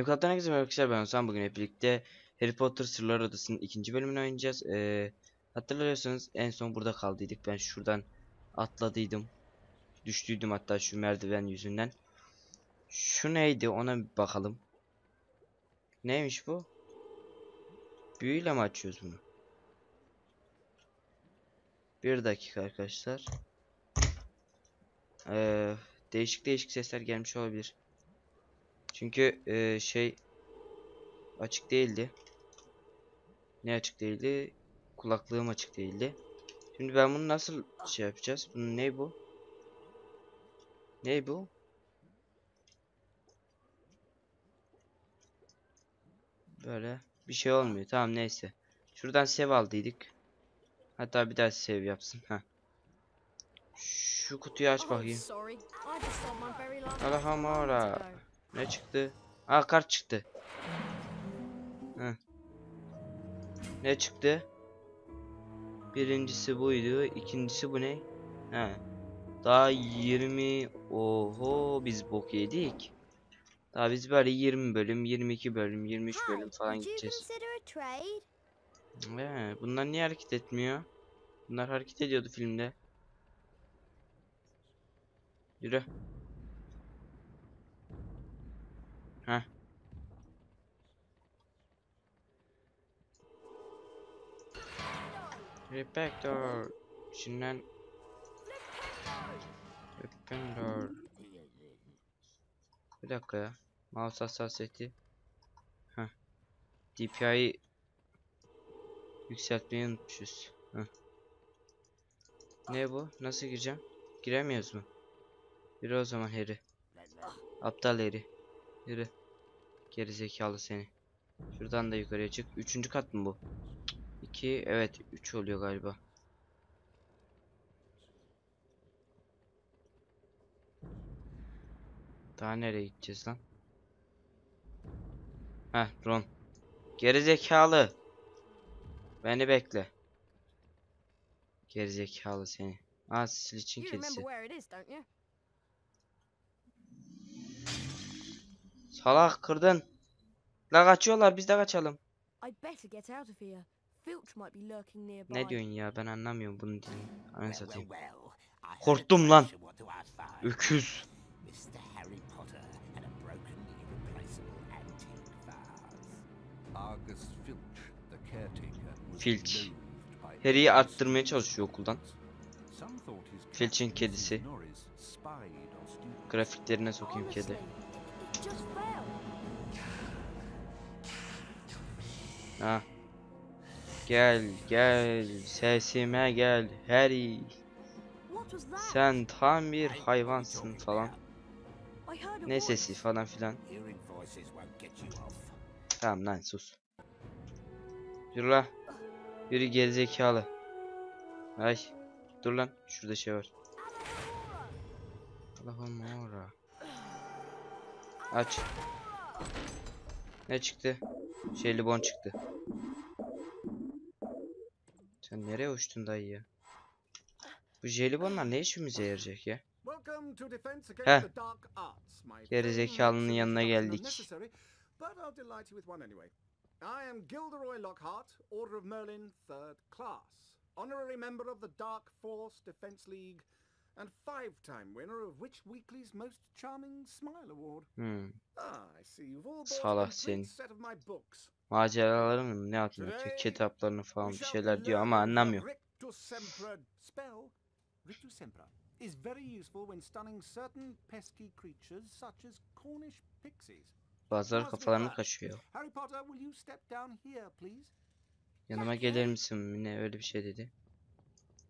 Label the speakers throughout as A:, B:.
A: Game Club'dan herkese merhaba ben Ozan bugün hep birlikte Harry Potter Sırlar Odası'nın ikinci bölümünü oynayacağız. Ee, hatırlıyorsanız en son burada kaldıydık. Ben şuradan atladıydım. Düştüydüm hatta şu merdiven yüzünden. Şu neydi ona bir bakalım. Neymiş bu? Büyüyle mi açıyoruz bunu? Bir dakika arkadaşlar. Ee, değişik değişik sesler gelmiş olabilir. Çünkü e, şey açık değildi. Ne açık değildi? Kulaklığım açık değildi. Şimdi ben bunu nasıl şey yapacağız? Bunun ne bu? Ne bu? Böyle bir şey olmuyor. Tamam neyse. Şuradan save aldıydık. Hatta bir daha save yapsın. Ha. Şu kutuyu aç
B: Oh,
A: bakayım.
B: sorry.
A: Ne çıktı? Aa kart çıktı. Hı. Ne çıktı? Birincisi buydu. ikincisi bu ne? He. Daha 20 oho biz bok yedik. Daha biz böyle 20 bölüm, 22 bölüm, 23 bölüm falan gideceğiz. He, bunlar niye hareket etmiyor? Bunlar hareket ediyordu filmde. Yürü. Heh. Repactor. İçinden Repactor. Bir dakika ya. Mouse hassasiyeti. Heh. DPI'yi yükseltmeyi unutmuşuz. Heh. Ne bu? Nasıl gireceğim? Giremiyoruz mu? Yürü o zaman Harry. Aptal Harry. Yürü. Geri zekalı seni. Şuradan da yukarıya çık. Üçüncü kat mı bu? 2 evet 3 oluyor galiba. Daha nereye gideceğiz lan? Heh Ron. Geri zekalı. Beni bekle. Geri zekalı seni. Aa
B: remember
A: kedisi. Salak kırdın. La kaçıyorlar biz de kaçalım. Ne diyorsun ya ben anlamıyorum bunun dilini. Anasını
C: Well,
A: satayım. Korktum lan. Öküz.
C: Mr. Harry Potter and a broken, irreplaceable antique vase.
D: Argus Filch,
A: Harry'i arttırmaya çalışıyor okuldan. Filch'in kedisi. Grafiklerine sokayım kedi. Ha. Gel gel sesime gel
B: that?
A: Sen tam bir hayvansın falan. Ne sesi falan filan. Tamam lan sus. Yürü la. Yürü gerizekalı. Ay. Dur lan. Şurada şey var. Allah'ım ora. Aç. Ne çıktı? Şeyli bon çıktı. Sen nereye uçtun dayı ya? Bu jelibonlar ne işimize yarayacak ya? Heh. Gerizekalının yanına geldik.
E: I am Gilderoy Lockhart, Order of Merlin, Third Class, honorary member of the Dark Force Defense League, and five-time winner of Witch Weekly's Most Charming Smile Award.
A: Hmm.
E: Ah, I see you've all bought a set of my books.
A: Maceralarını mı ne anlatıyor? Kitaplarını falan bir şeyler diyor ama anlamıyor.
E: İs very useful when stunning certain pesky creatures such as Cornish pixies.
A: Bazıları kafalarını
E: right.
A: kaşıyor.
E: Harry Potter, will you step down here, please?
A: Yanıma gelir misin? Ne öyle bir şey dedi.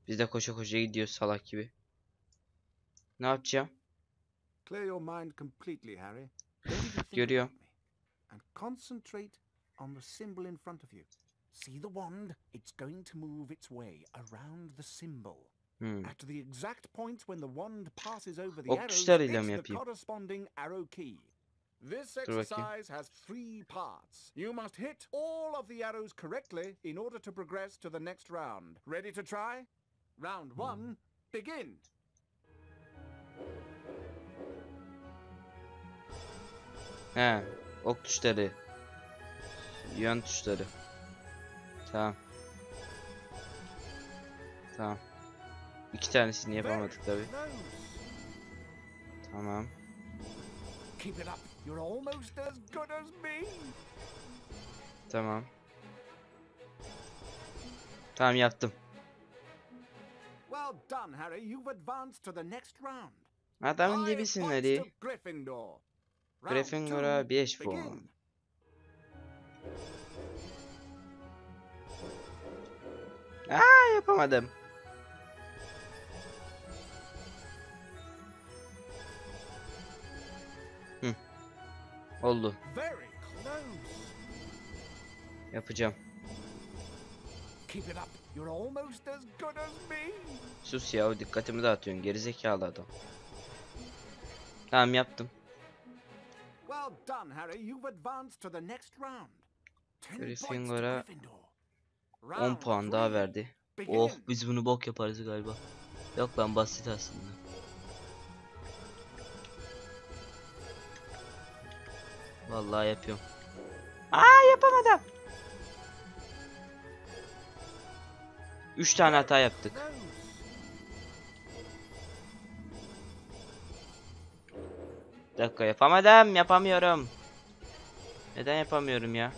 A: Biz de koşa koşa gidiyoruz salak gibi. Ne yapacağım?
E: Clear your mind completely, Harry. Me. And concentrate on the symbol in front of you. See the wand? It's going to move its way around the symbol.
A: Hmm.
E: At the exact point when the wand passes over the
A: Ok
E: arrows, hit the
A: yapayım?
E: corresponding arrow key. This exercise has three parts. You must hit all of the arrows correctly in order to progress to the next round. Ready to try? Round one, begin.
A: He. Ok tuşları. Yön tuşları. Tamam. Tamam. İki tanesini yapamadık tabi. Tamam. Tamam. Tamam yaptım.
E: Well done, Harry. You've advanced to the next round.
A: Adamın
E: Gryffindor. Round
A: Gryffindor'a
E: two,
A: 5 puan. Aa yapamadım. Hı. Oldu. Yapacağım. Sus ya dikkatimi dağıtıyorsun gerizekalı adam. Tamam yaptım.
E: Well done, Harry. You've advanced to the next round.
A: Gryffindor'a
E: Gryffindor.
A: 10
E: Round
A: puan daha verdi. Oh biz bunu bok yaparız galiba. Yok lan basit aslında. Vallahi yapıyorum. Aa yapamadım. 3 tane hata yaptık. Bir dakika yapamadım, yapamıyorum. Neden yapamıyorum ya?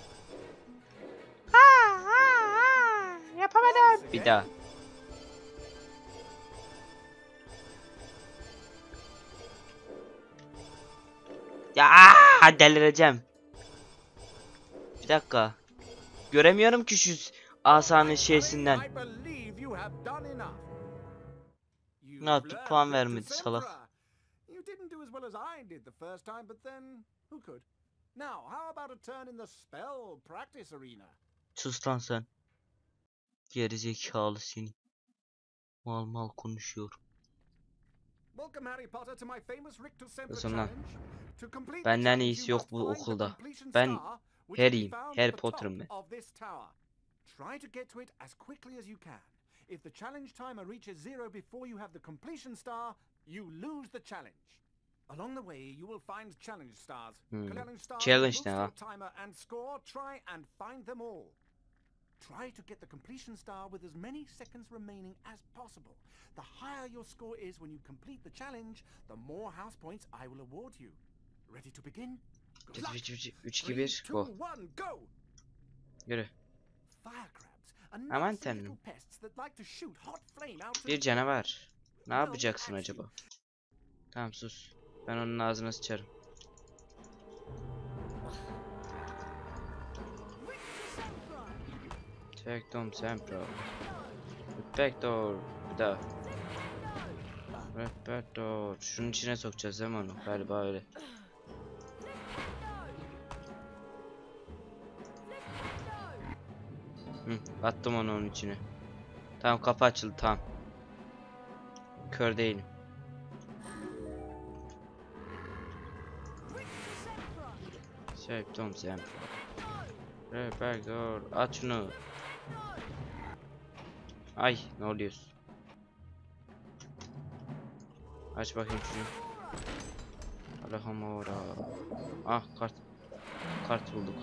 A: Bir daha. Ya aa, delireceğim. Bir dakika. Göremiyorum ki şu asanın şeysinden. Ne yaptı? Puan vermedi salak. Sus lan sen. Gerizekalı seni. Mal mal konuşuyor.
E: Welcome Harry Potter to my famous Rictus Semper challenge.
A: Benden iyisi yok bu okulda. Ben Harry'im, Harry Potter'ım ben.
E: Try to get to it as quickly as you can. If the challenge timer reaches zero before you have the completion star, you lose the challenge. Along the way, you will find challenge stars.
A: Hmm.
E: Challenge stars
A: Challenge ne
E: timer and score. Try and find them all. Try to get the completion star with as many seconds remaining as possible. The higher your score is when you complete the challenge, the more house points I will award you. Ready to begin? Good luck.
A: 3 2
E: Three,
A: 1
E: two,
A: go.
E: one, go!
A: Yürü. Aman tanrım. Bir canavar. Ne yapacaksın acaba? Tamam sus. Ben onun ağzına sıçarım. Tektom Sempro. Repector. Bir daha. Repector. Şunun içine sokacağız değil mi onu? Galiba öyle. Hı, attım onu onun içine. Tamam kapı açıldı tamam. Kör değilim. Septum Sempro. Repector. At şunu. Ay ne oluyorsun? Aç bakayım şunu. Alhamdulillah. Ah kart. Kart bulduk.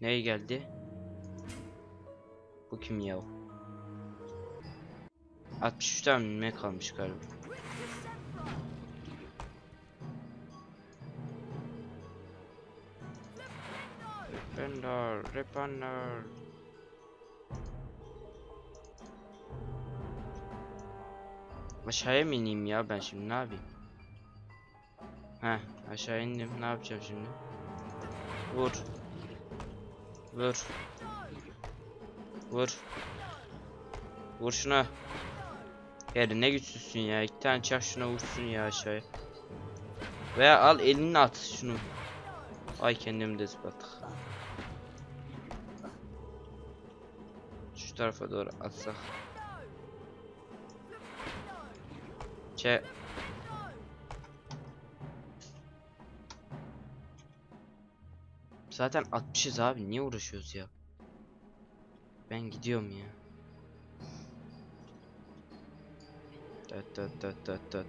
A: Ney geldi? Bu kim ya? 63 tane mi kalmış galiba. Repender, Repender. Aşağıya mı ineyim ya ben şimdi ne yapayım? Heh aşağı indim ne yapacağım şimdi? Vur. Vur. Vur. Vur şuna. Heri ne güçsüzsün ya. İki tane çak şuna vursun ya aşağıya. Veya al elini at şunu. Ay kendimi de zıplattık. Şu tarafa doğru atsak. Çe. Zaten 60'ız abi. Niye uğraşıyoruz ya? Ben gidiyorum ya. Dıt dıt dıt dıt dıt.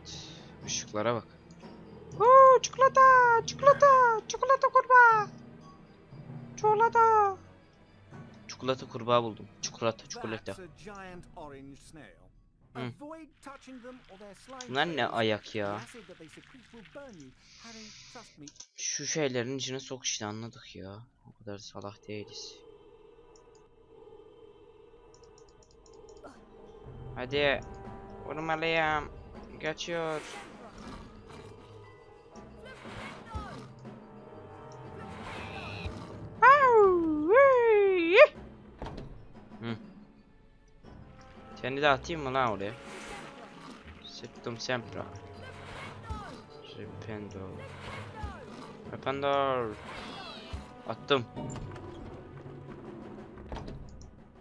A: Işıklara bak. Oo, çikolata, çikolata, çikolata kurbağa. Çikolata. Çikolata kurbağa buldum. Çikolata, çikolata. Hmm. Bunlar ne ayak ya? Şu şeylerin içine sok işte anladık ya. O kadar salak değiliz. Hadi. Vurmalıyım. Kaçıyor. Seni de atayım mı lan oraya? Septum sempra. Rependo. Rependo. Attım.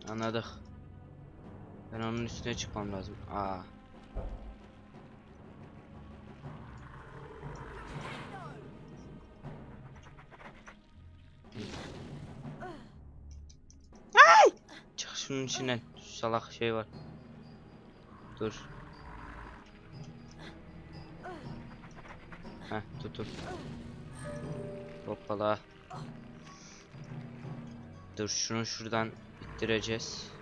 A: Anladık. Ben onun üstüne çıkmam lazım. Aa. Ay! Çık şunun içinden. Şu salak şey var. Dur. Heh tutun. Hoppala. Dur şunu şuradan ittireceğiz.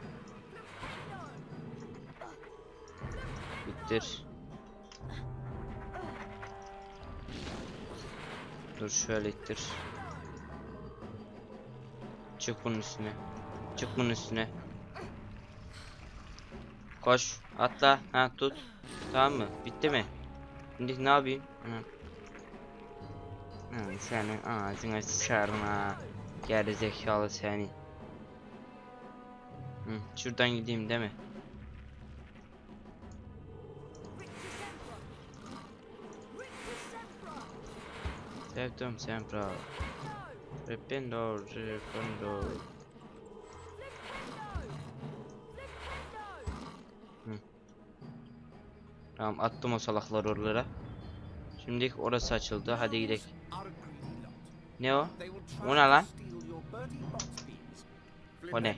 A: İttir. Dur şöyle ittir. Çık bunun üstüne. Çık bunun üstüne. Koş. Atla. Ha tut. Tamam mı? Bitti mi? Şimdi ne yapayım? Hı. Hı, senin ağzına sıçarım ha. Geri zekalı seni. Hı, şuradan gideyim değil mi? Sevdim sempre. Rependo, rependo. Tamam attım o salakları oralara. Şimdi orası açıldı. Hadi gidelim. Ne o? O ne lan? O ne?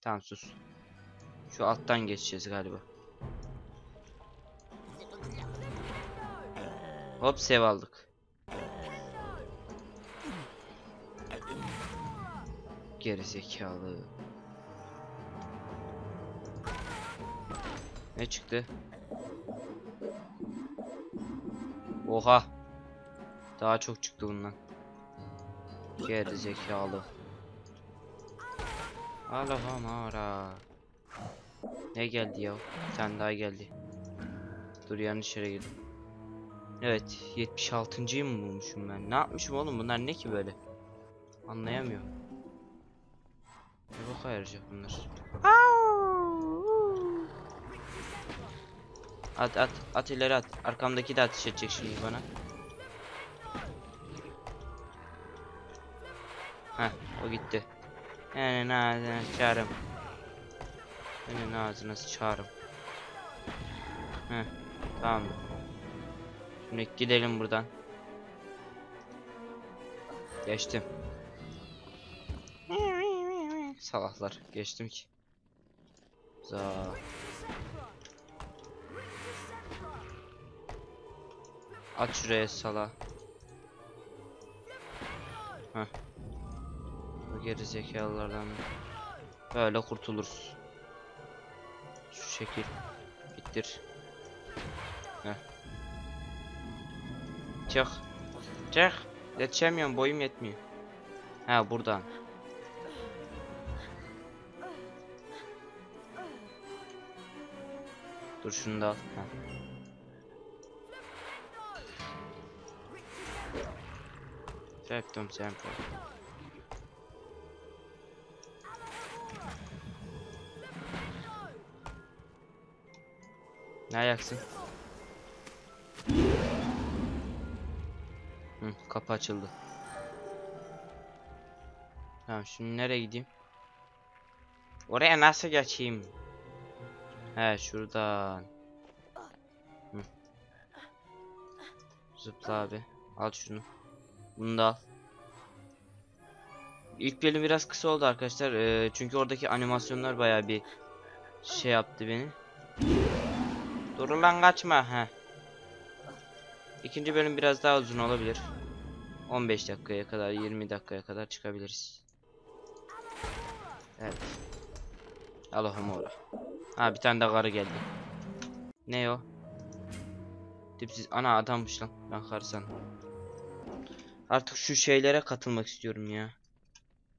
A: Tamam sus. Şu alttan geçeceğiz galiba. Hop sev aldık. Geri Ne çıktı? Oha. Daha çok çıktı bundan. Geri zekalı. Alahamara. Ne geldi ya? Bir tane daha geldi. Dur yanlış yere girdim. Evet 76.yı mı bulmuşum ben? Ne yapmışım oğlum bunlar ne ki böyle? Anlayamıyorum. Ne boka yarayacak bunlar? At at at ileri at. Arkamdaki de ateş edecek şimdi bana. Heh o gitti. Yani ağzına sıçarım. Senin ağzına sıçarım. Heh tamam. Şimdi gidelim buradan. Geçtim. Salaklar geçtim ki. Za. At şuraya sala. Heh. Bu geri zekalılardan böyle kurtuluruz. Şu şekil bittir. Heh. Çık. Çık. Yetişemiyorum boyum yetmiyor. Ha buradan. Dur şunu da al. Ha. Septum sempre. Ne ayaksın? Hı, kapı açıldı. Tamam şimdi nereye gideyim? Oraya nasıl geçeyim? He şuradan. Hı. Zıpla abi. Al şunu. Bunu da al. İlk bölüm biraz kısa oldu arkadaşlar. Ee, çünkü oradaki animasyonlar bayağı bir şey yaptı beni. Dur Dur lan kaçma. He. İkinci bölüm biraz daha uzun olabilir. 15 dakikaya kadar 20 dakikaya kadar çıkabiliriz. Evet. Alohomora. Ha bir tane de karı geldi. Ne o? Tipsiz ana adammış lan. Ben karı sandım. Artık şu şeylere katılmak istiyorum ya.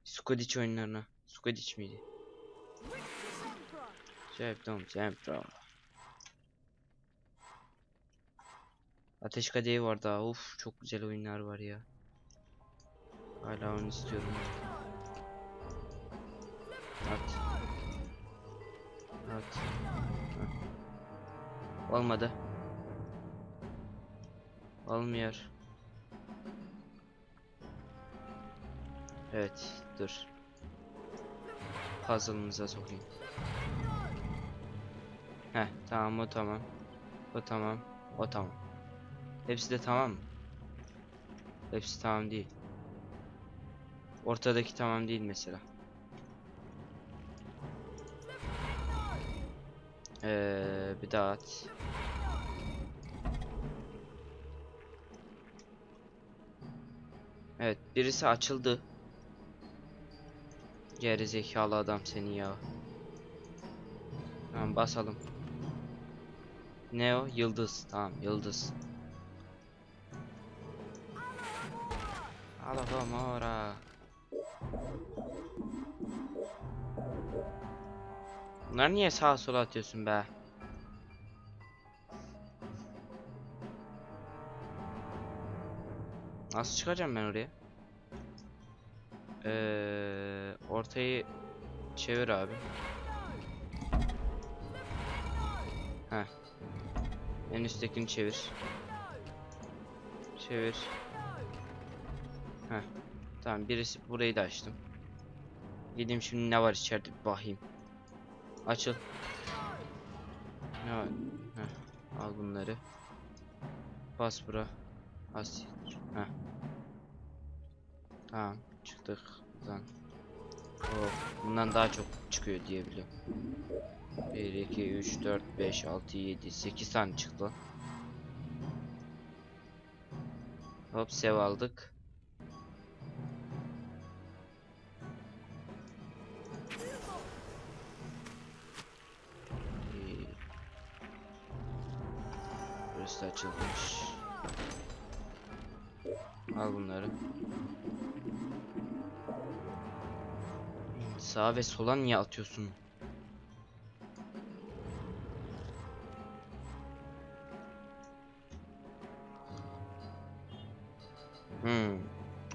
A: Squadish oyunlarına. Squadish miydi? Septum Sempra. Ateş Kadehi var daha. Uf çok güzel oyunlar var ya. Hala onu istiyorum. At. At. Heh. Olmadı. Olmuyor. Evet, dur. Puzzle'ımıza sokayım. Heh, tamam o tamam. O tamam. O tamam. Hepsi de tamam mı? Hepsi tamam değil. Ortadaki tamam değil mesela. Ee, bir daha at. Evet, birisi açıldı. Geri zekalı adam seni ya. Tamam basalım. Ne o? Yıldız. Tamam, yıldız. Allah'ım ora. Bunlar niye sağa sola atıyorsun be? Nasıl çıkacağım ben oraya? Ee, ortayı çevir abi. Heh. En üsttekini çevir. Çevir. Heh. Tamam birisi burayı da açtım. Gideyim şimdi ne var içeride bir bakayım. Açıl. Ne var? Heh. Al bunları. Bas bura. As. Heh. Tamam çıktık buradan. Oh, bundan daha çok çıkıyor diye biliyorum. 1 2 3 4 5 6 7 8 tane çıktı. lan. Hop sev aldık. Burası açılmış. Al bunları. Sağa ve sola niye atıyorsun? Hmm.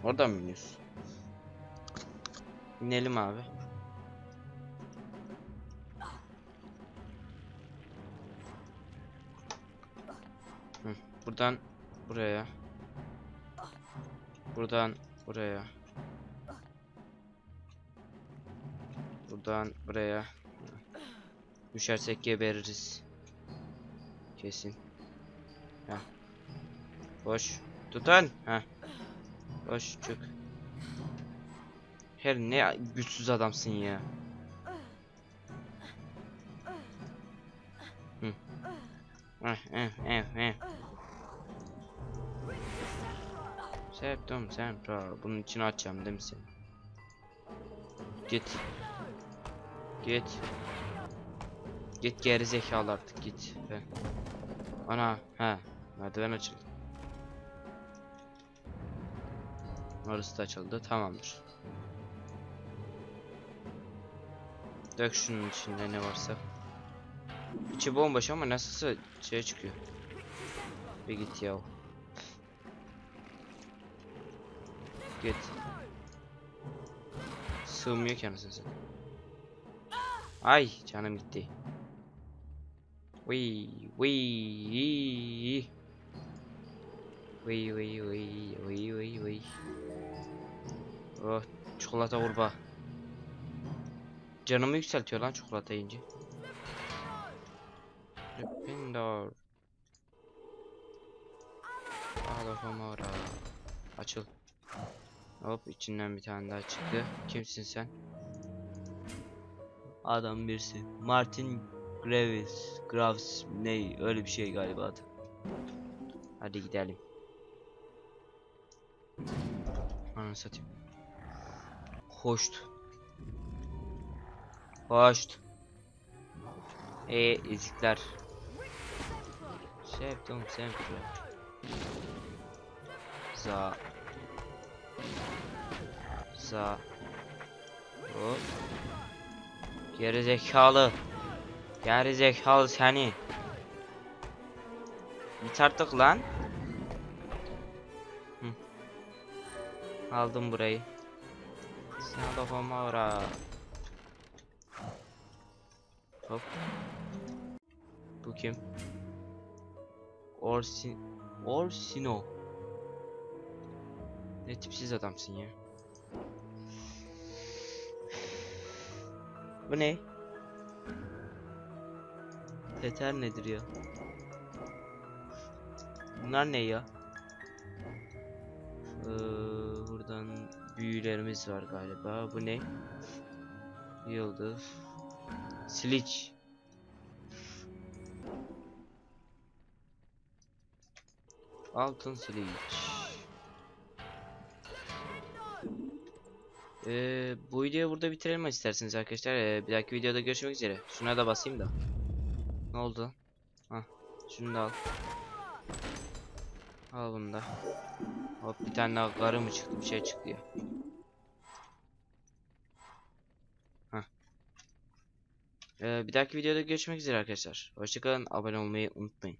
A: Oradan mı iniyorsun? İnelim abi. Hı, Buradan buraya. Buradan buraya. Buradan buraya. Düşersek gebeririz. Kesin. Heh. Boş. Tutun. Heh. Boş çık. Her ne güçsüz adamsın ya. Hı. Eh, eh, eh, eh. Septum Sempra. Bunun içine açacağım değil mi seni? Git. Git. Git geri zekalı artık git. Be. Ana he merdiven açıldı. Orası da açıldı tamamdır. Dök şunun içinde ne varsa. İçi bomboş ama nasılsa şey çıkıyor. Bir git yav. Git. Sığmıyor ki anasını. Ay canım gitti. Vıy vıy. Vıy vıy vıy vıy vıy vıy. Oh çikolata kurbağa. Canımı yükseltiyor lan çikolata yiyince. Gryffindor. Alohomora. Açıl. Hop içinden bir tane daha çıktı. Kimsin sen? Adam birisi. Martin Graves, Graves ne öyle bir şey galiba adı. Hadi gidelim. Ananı satayım. Hoşt. Hoşt. E ezikler. Şey yaptım sen Za. Za. Geri zekalı. Geri zekalı seni. Git artık lan. Hı. Aldım burayı. Sana kafama ora. Hop. Bu kim? Orsin Orsino. Ne tipsiz adamsın ya. Bu ne? Peter nedir ya? Bunlar ne ya? Ee, buradan büyülerimiz var galiba. Bu ne? Yıldız. Siliç. Altın siliç. Ee, bu videoyu burada bitirelim isterseniz arkadaşlar. Ee, bir dahaki videoda görüşmek üzere. Şuna da basayım da. Ne oldu? Hah. Şunu da al. Al bunu da. Hop bir tane daha karı mı çıktı? Bir şey çıktı ya. Ee, bir dahaki videoda görüşmek üzere arkadaşlar. Hoşçakalın. Abone olmayı unutmayın.